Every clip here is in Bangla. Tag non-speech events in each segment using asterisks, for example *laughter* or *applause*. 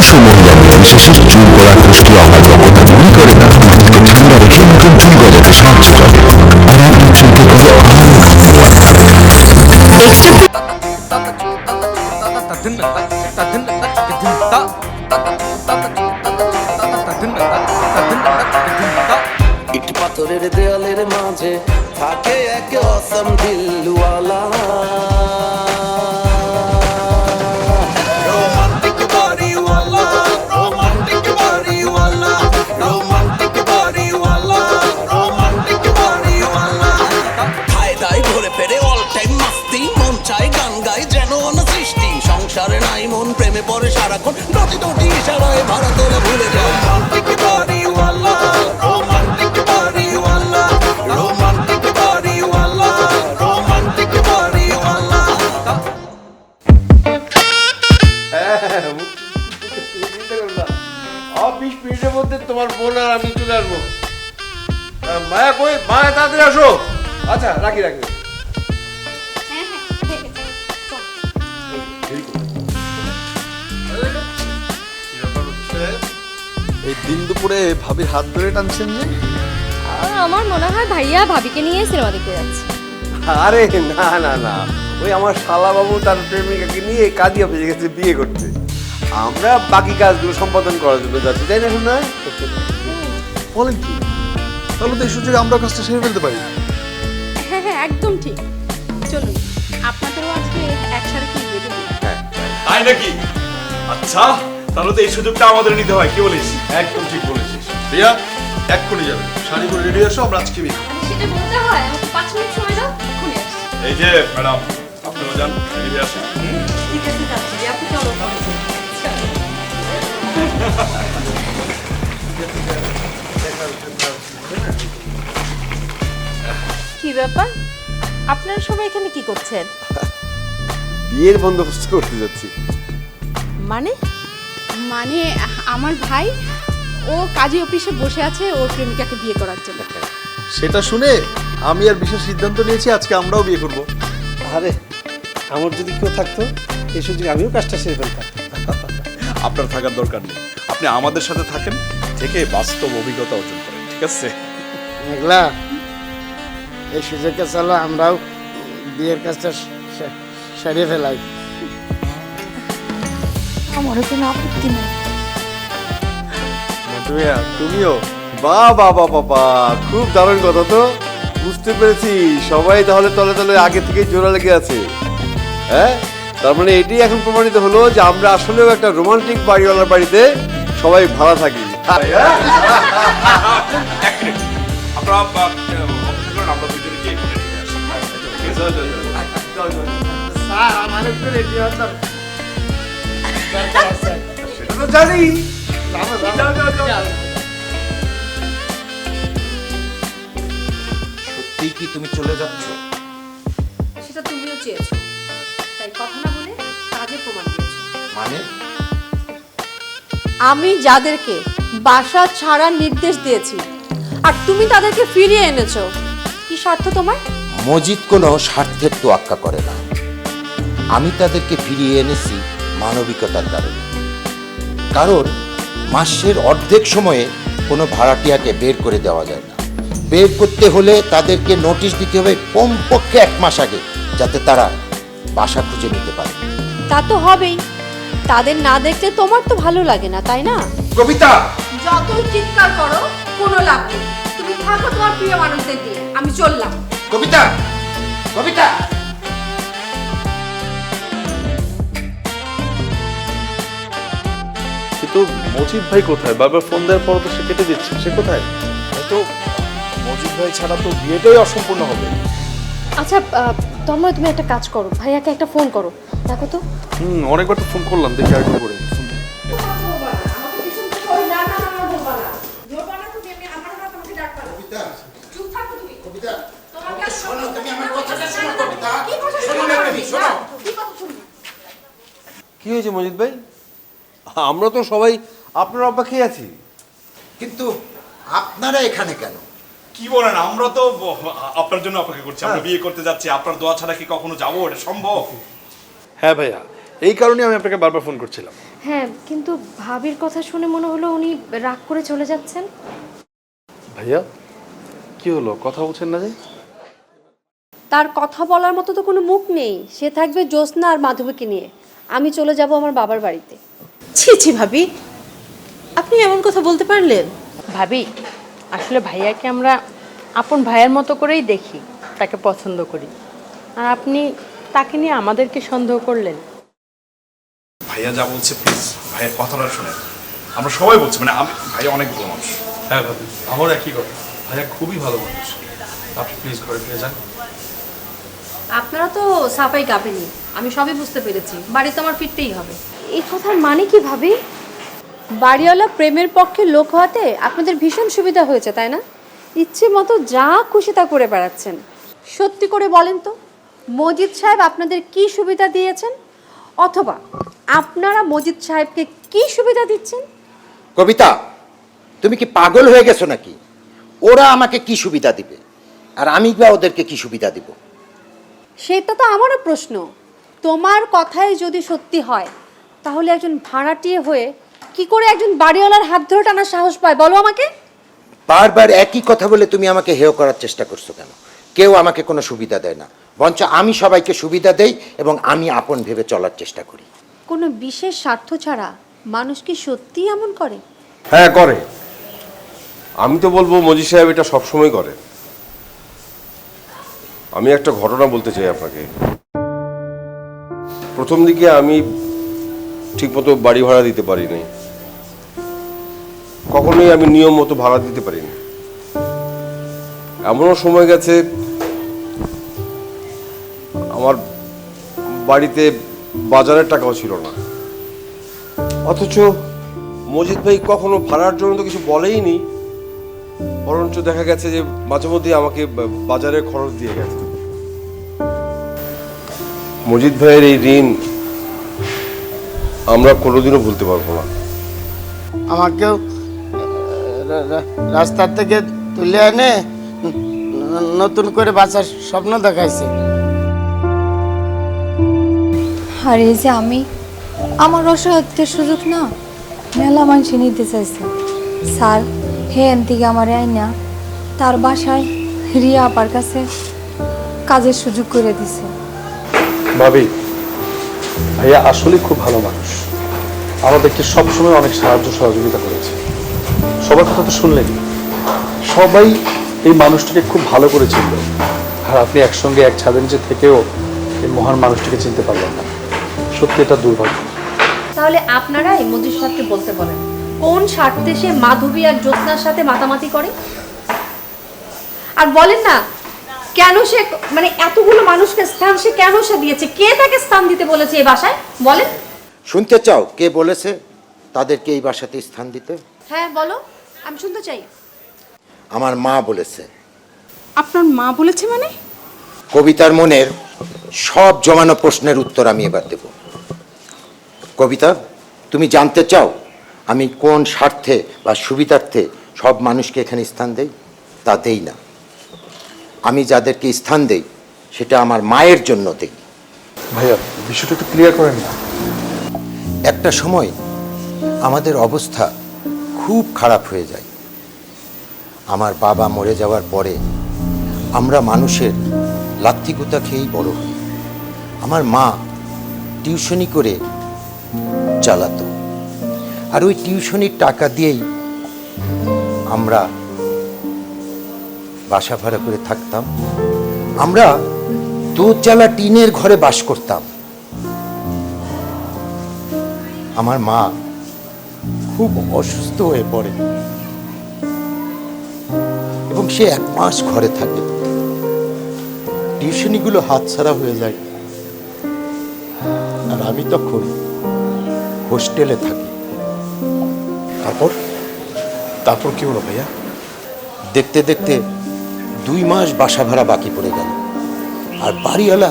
যে পুরুষ ও মহিলা নির্বিশেষে চুল পড়া খুশকি অপারগতা দূর করে না। চুলকে ঠান্ডা রেখে নতুন চুল গজাতে সাহায্য করে ইট পাথরের দেয়ালের মাঝে থাকে এক অসম দিলওয়ালা আর আমি চলে আসব। মায়া কই? মায়া তাড়াতাড়ি আসো। আচ্ছা রাখি রাখি। হ্যাঁ হ্যাঁ এই দিন দুপুরে ভাবির হাত ধরে টানছেন যে? আর আমার মনে হয় ভাইয়া ভাবিকে নিয়ে সিনেমা দেখতে যাচ্ছে। আরে না না না। ওই আমার শালা বাবু তার প্রেমিকাকে নিয়ে কাজী অফিসে গেছে বিয়ে করতে। আমরা বাকি কাজগুলো সম্পাদন করার জন্য যাচ্ছি তাই না শোনা বলেন কি? তাহলে তো এই সুযোগে আমরা কাজটা সেরে ফেলতে পারি। হ্যাঁ হ্যাঁ একদম ঠিক। চলুন আপনাদেরও আজকে একসাথে কি বেঁধে দিই তাই নাকি? আচ্ছা তাহলে তো এই সুযোগটা আমাদের নিতে হয় কি বলিস? একদম ঠিক বলেছিস। রিয়া এক্ষুনি যাবে। শাড়ি পরে রেডি আসো আমরা আজকে বিয়ে করব। সেটা বলতে হয় আমাকে পাঁচ মিনিট সময় দাও এক্ষুনি এই যে ম্যাডাম আপনারা যান রেডি আসেন। ঠিক আছে যাচ্ছি। আপনি চলো *laughs* কি ব্যাপার? আপনারা সবাই এখানে কি করছেন? বিয়ের বন্দোবস্ত করতে যাচ্ছি। মানে? মানে আমার ভাই ও কাজী অফিসে বসে আছে ওর প্রেমিকাকে বিয়ে করার জন্য। সেটা শুনে আমি আর বিশেষ সিদ্ধান্ত নিয়েছি আজকে আমরাও বিয়ে করব। আরে আমার যদি কেউ থাকতো এই সুযোগ আমিও কাজটা সেরে ফেলতাম। আপনার থাকার দরকার নেই। আপনি আমাদের সাথে থাকেন থেকে বাস্তব অভিজ্ঞতা অর্জন করেন ঠিক আছে? মেঘলা এই সুযোগে চলো আমরাও বিয়ের কাজটা সে- সেরে ফেলাই। আমারও কোনো আপত্তি নেই। তুমিও? বা বা বা বাবা খুব দারুণ কথা তো। বুঝতে পেরেছি সবাই তাহলে তলে তলে আগে থেকে জোড়া লেগে আছে। হ্যাঁ? তার মানে এটি এখন প্রমাণিত হলো যে আমরা আসলেও একটা রোমান্টিক বাড়িওয়ালার বাড়িতে সবাই ভাড়া থাকি। এক মিনিট আমরা গিয়ে? স্যার আমার একটু রেডি সেটা তো জানি সত্যিই কি তুমি চলে যাচ্ছ? সেটা তুমিও চেয়েছো। তাই কথা না বলে কাজে প্রমাণ দিয়েছ। মানে? আমি যাদেরকে বাসা ছাড়ার নির্দেশ দিয়েছি। আর তুমি তাদেরকে ফিরিয়ে এনেছো। কি স্বার্থ তোমার? মজিদ কোনো স্বার্থের তোয়াক্কা করে না। আমি তাদেরকে ফিরিয়ে এনেছি মানবিকতার কারণে কারণ মাসের অর্ধেক সময়ে কোনো ভাড়াটিয়াকে বের করে দেওয়া যায় না। বের করতে হলে তাদেরকে নোটিশ দিতে হবে কমপক্ষে এক মাস আগে যাতে তারা বাসা খুঁজে নিতে পারে। তা তো হবেই। তাদের না দেখলে তোমার তো ভালো লাগে না তাই না? কবিতা! যতই চিৎকার করো কোনো লাভ নেই। তুমি থাকো তোমার প্রিয় মানুষদের দিয়ে। আমি চললাম। কবিতা! কবিতা! কিন্তু মজিদ ভাই কোথায়? বারবার ফোন দেওয়ার পর তো সে কেটে দিচ্ছে। সে কোথায়? হয়তো মজিদ ভাই ছাড়া তো বিয়েটাই অসম্পূর্ণ হবে। আচ্ছা আহ, তন্ময় তুমি একটা কাজ করো। ভাইয়াকে একটা ফোন করো। দেখো তো। হুম অনেকবার তো ফোন করলাম দেখি আর করে। কি হয়েছে মজিদ ভাই? আমরা তো সবাই আপনার অপেক্ষায় আছি। কিন্তু আপনারা এখানে কেন? কি বলেন আমরা তো আপনার জন্য অপেক্ষা করছি আমরা বিয়ে করতে যাচ্ছি আপনার দোয়া ছাড়া কি কখনো যাব? এটা সম্ভব? হ্যাঁ ভাইয়া এই কারণে আমি আপনাকে বারবার ফোন করছিলাম। হ্যাঁ কিন্তু ভাবির কথা শুনে মনে হলো উনি রাগ করে চলে যাচ্ছেন। ভাইয়া কি হলো? কথা বলছেন না যে? তার কথা বলার মতো তো কোনো মুখ নেই। সে থাকবে জ্যোৎস্না আর মাধবীকে নিয়ে। আমি চলে যাব আমার বাবার বাড়িতে। ছি ছি ভাবি। আপনি এমন কথা বলতে পারলেন? ভাবি আসলে ভাইয়াকে আমরা আপন ভাইয়ের মতো করেই দেখি তাকে পছন্দ করি। আর আপনি তাকে নিয়ে আমাদেরকে সন্দেহ করলেন। ভাইয়া যা বলছে প্লিজ ভাইয়ের কথাটা শুনে আমরা সবাই বলছি মানে আমি ভাইয়া অনেক ভালো মানুষ। হ্যাঁ ভাবি আমার একই কথা। ভাইয়া খুবই ভালো মানুষ। আপনি প্লিজ ঘরে ফিরে যান। আপনারা তো সাফাই কাঁপেনি আমি সবই বুঝতে পেরেছি বাড়ি তো আমার ফিরতেই হবে। এই কথার মানে কি ভাবি? বাড়িওয়ালা প্রেমের পক্ষে লোক হওয়াতে আপনাদের ভীষণ সুবিধা হয়েছে তাই না? ইচ্ছে মতো যা খুশি তা করে বেড়াচ্ছেন। সত্যি করে বলেন তো মজিদ সাহেব আপনাদের কি সুবিধা দিয়েছেন? অথবা আপনারা মজিদ সাহেবকে কি সুবিধা দিচ্ছেন? কবিতা তুমি কি পাগল হয়ে গেছো নাকি? ওরা আমাকে কি সুবিধা দিবে? আর আমি বা ওদেরকে কি সুবিধা দিব? সেটা তো আমারও প্রশ্ন। তোমার কথাই যদি সত্যি হয় তাহলে একজন ভাড়াটিয়ে হয়ে কি করে একজন বাড়িওয়ালার হাত ধরে টানার সাহস পায়? বলো আমাকে। বারবার একই কথা বলে তুমি আমাকে হেয় করার চেষ্টা করছ কেন? কেউ আমাকে কোনো সুবিধা দেয় না। বঞ্চ আমি সবাইকে সুবিধা দেই এবং আমি আপন ভেবে চলার চেষ্টা করি। কোনো বিশেষ স্বার্থ ছাড়া মানুষ কি সত্যিই এমন করে? হ্যাঁ করে। আমি তো বলব মজি সাহেব এটা সবসময় করে। আমি একটা ঘটনা বলতে চাই আপনাকে। প্রথম দিকে আমি ঠিকমতো বাড়ি ভাড়া দিতে পারিনি। কখনোই আমি নিয়ম মতো ভাড়া দিতে পারিনি। এমনও সময় গেছে, আমার বাড়িতে বাজারের টাকাও ছিল না। অথচ মজিদ ভাই কখনো ভাড়ার জন্য তো কিছু বলেইনি। বরঞ্চ দেখা গেছে যে মাঝে মধ্যে আমাকে বাজারে খরচ দিয়ে গেছে। মজিদ ভাইয়ের এই ঋণ আমরা কোনোদিনও ভুলতে পারব না। আমাকেও রা- রা- রাস্তার থেকে তুলে এনে নতুন করে বাঁচার স্বপ্ন দেখাইছে। আর এই যে আমি আমার অসহায়ত্বের সুযোগ না? মেলা মানুষ নিতে চাইছে। স্যার হে এন থেকে আমার আইনা তার বাসায় রিয়া আপার কাছে কাজের সুযোগ করে দিছে। ভাবি ভাইয়া আসলে খুব ভালো মানুষ। আমাদেরকে সবসময় অনেক সাহায্য সহযোগিতা করেছে। সবার কথা তো শুনলেনি। সবাই এই মানুষটিকে খুব ভালো করে চিনল। আর আপনি একসঙ্গে এক ছাদের নিচে থেকেও এই মহান মানুষটিকে চিনতে পারলেন না। সত্যি এটা দুর্ভাগ্য। তাহলে আপনারা এই মজিদ সাহেবকে বলতে বলেন। কোন স্বার্থে সে মাধবী আর জ্যোৎস্নার সাথে মাতামাতি করে? আর বলেন না কেন সে মানে এতগুলো মানুষকে স্থান সে কেন সে দিয়েছে? কে তাকে স্থান দিতে বলেছে এই বাসায়? বলেন। শুনতে চাও কে বলেছে তাদেরকে এই বাসাতে স্থান দিতে? হ্যাঁ বলো আমি শুনতে চাই। আমার মা বলেছে। আপনার মা বলেছে মানে? কবিতার মনের সব জমানো প্রশ্নের উত্তর আমি এবার দেব। কবিতা তুমি জানতে চাও আমি কোন স্বার্থে বা সুবিধার্থে সব মানুষকে এখানে স্থান দেই? তা দেই না। আমি যাদেরকে স্থান দেই সেটা আমার মায়ের জন্য দেই। ভাইয়া বিষয়টা একটু ক্লিয়ার করেন না। একটা সময় আমাদের অবস্থা খুব খারাপ হয়ে যায়। আমার বাবা মরে যাওয়ার পরে আমরা মানুষের লাত্তিগুতা খেয়েই বড় হই। আমার মা টিউশনি করে চালাতো। আর ওই টিউশনির টাকা দিয়েই আমরা বাসা ভাড়া করে থাকতাম। আমরা দোতলা টিনের ঘরে বাস করতাম। আমার মা খুব অসুস্থ হয়ে পড়ে। এবং সে এক মাস ঘরে থাকে। টিউশনিগুলো হাতছাড়া হয়ে যায়। আর আমি তখন হোস্টেলে থাকি। তারপর? তারপর কি হলো ভাইয়া? দেখতে দেখতে দুই মাস বাসা ভাড়া বাকি পড়ে গেল। আর বাড়িওয়ালা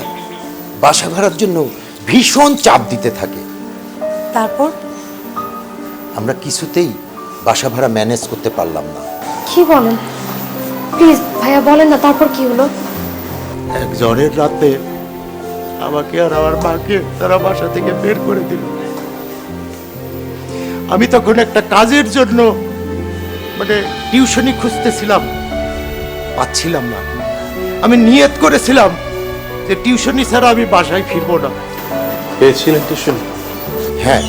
বাসা ভাড়ার জন্য ভীষণ চাপ দিতে থাকে। তারপর? আমরা কিছুতেই বাসা ভাড়া ম্যানেজ করতে পারলাম না। কি বলেন? প্লিজ ভাইয়া বলেন না তারপর কি হলো? এক জ্বরের রাতে আমাকে আর আমার মাকে তারা বাসা থেকে বের করে দিল। আমি তখন একটা কাজের জন্য মানে টিউশনি খুঁজতেছিলাম। পাচ্ছিলাম না। আমি নিয়ত করেছিলাম যে টিউশনি ছাড়া আমি বাসায় ফিরবো না। পেয়েছিলেন টিউশন? হ্যাঁ।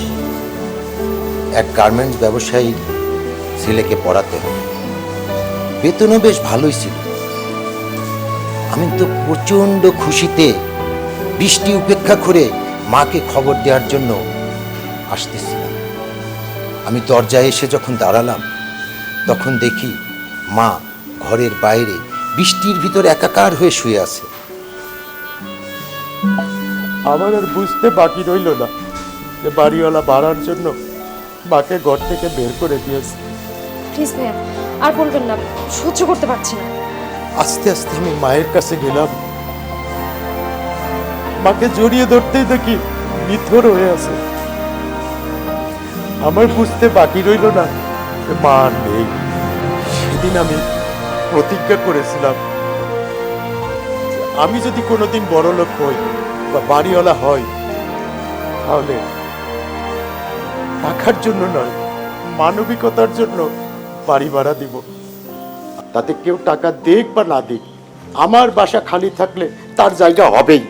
এক গার্মেন্টস ব্যবসায়ী ছেলেকে পড়াতে হবে। বেতনও বেশ ভালোই ছিল। আমি তো প্রচণ্ড খুশিতে বৃষ্টি উপেক্ষা করে মাকে খবর দেওয়ার জন্য আসতেছিলাম। আমি দরজায় এসে যখন দাঁড়ালাম তখন দেখি মা ঘরের বাইরে বৃষ্টির ভিতর একাকার হয়ে শুয়ে আছে। আমার আর বুঝতে বাকি রইল না যে বাড়িওয়ালা বাড়ার জন্য মাকে ঘর থেকে বের করে দিয়েছে। প্লিজ ভাইয়া আর বলবেন না সহ্য করতে পারছি না। আস্তে আস্তে আমি মায়ের কাছে গেলাম। মাকে জড়িয়ে ধরতেই দেখি নিথর হয়ে আছে। আমার বুঝতে বাকি রইল না। মা নেই। সেদিন আমি প্রতিজ্ঞা করেছিলাম আমি যদি কোনোদিন বড় লোক হই বা বাড়িওয়ালা হই, তাহলে টাকার জন্য নয়, মানবিকতার জন্য বাড়ি ভাড়া দিব। তাতে কেউ টাকা দেখ বা না দিক, আমার বাসা খালি থাকলে তার জায়গা হবেই।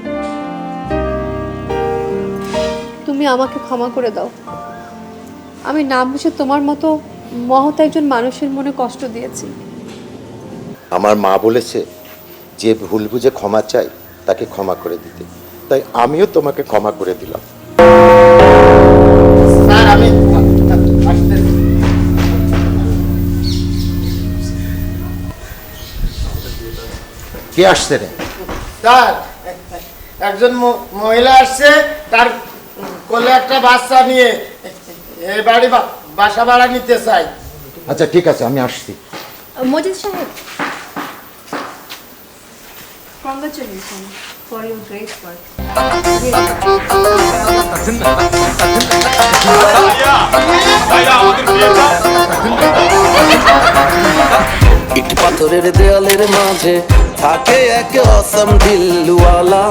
তুমি আমাকে ক্ষমা করে দাও। আমি না বুঝে তোমার মতো মহৎ একজন মানুষের মনে কষ্ট দিয়েছি। আমার মা বলেছে যে ভুল বুঝে ক্ষমা চাই তাকে ক্ষমা করে দিতে। তাই আমিও তোমাকে ক্ষমা করে দিলাম। স্যার আমি কে আসছে রে? স্যার একজন ম- মহিলা আসছে তার কোলে একটা বাচ্চা নিয়ে এই বাড়ি বা- বাসা ভাড়া নিতে চাই। আচ্ছা ঠিক আছে আমি আসছি। মজিদ সাহেব। Congratulation for your great work ইট পাথরের দেয়ালের মাঝে থাকে এক অসম দিলওয়ালা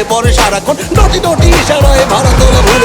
মন পড়ে সারাক্ষণ। ডটি ডটি ইশারায় ভারতের ভুলে।